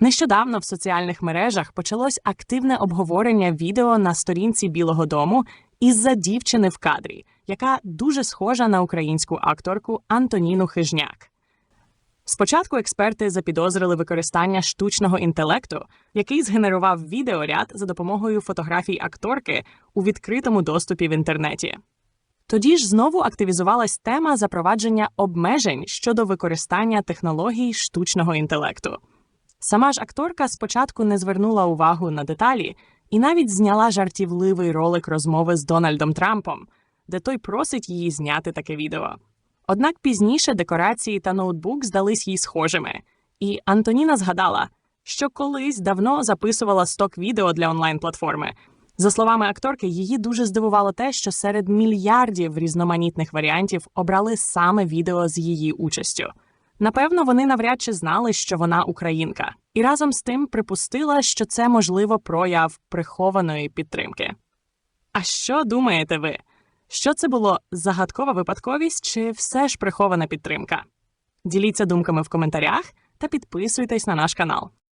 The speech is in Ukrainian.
Нещодавно в соціальних мережах почалось активне обговорення відео на сторінці Білого Дому із-за дівчини в кадрі, яка дуже схожа на українську акторку Антоніну Хижняк. Спочатку експерти запідозрили використання штучного інтелекту, який згенерував відеоряд за допомогою фотографій акторки у відкритому доступі в інтернеті. Тоді ж знову активізувалась тема запровадження обмежень щодо використання технологій штучного інтелекту. Сама ж акторка спочатку не звернула увагу на деталі і навіть зняла жартівливий ролик розмови з Дональдом Трампом, де той просить її зняти таке відео. Однак пізніше декорації та ноутбук здались їй схожими, і Антоніна згадала, що колись давно записувала сток відео для онлайн-платформи. За словами акторки, її дуже здивувало те, що серед мільярдів різноманітних варіантів обрали саме відео з її участю. Напевно, вони навряд чи знали, що вона українка, і разом з тим припустила, що це можливо прояв прихованої підтримки. А що думаєте ви? Що це було загадкова випадковість чи все ж прихована підтримка? Діліться думками в коментарях та підписуйтесь на наш канал.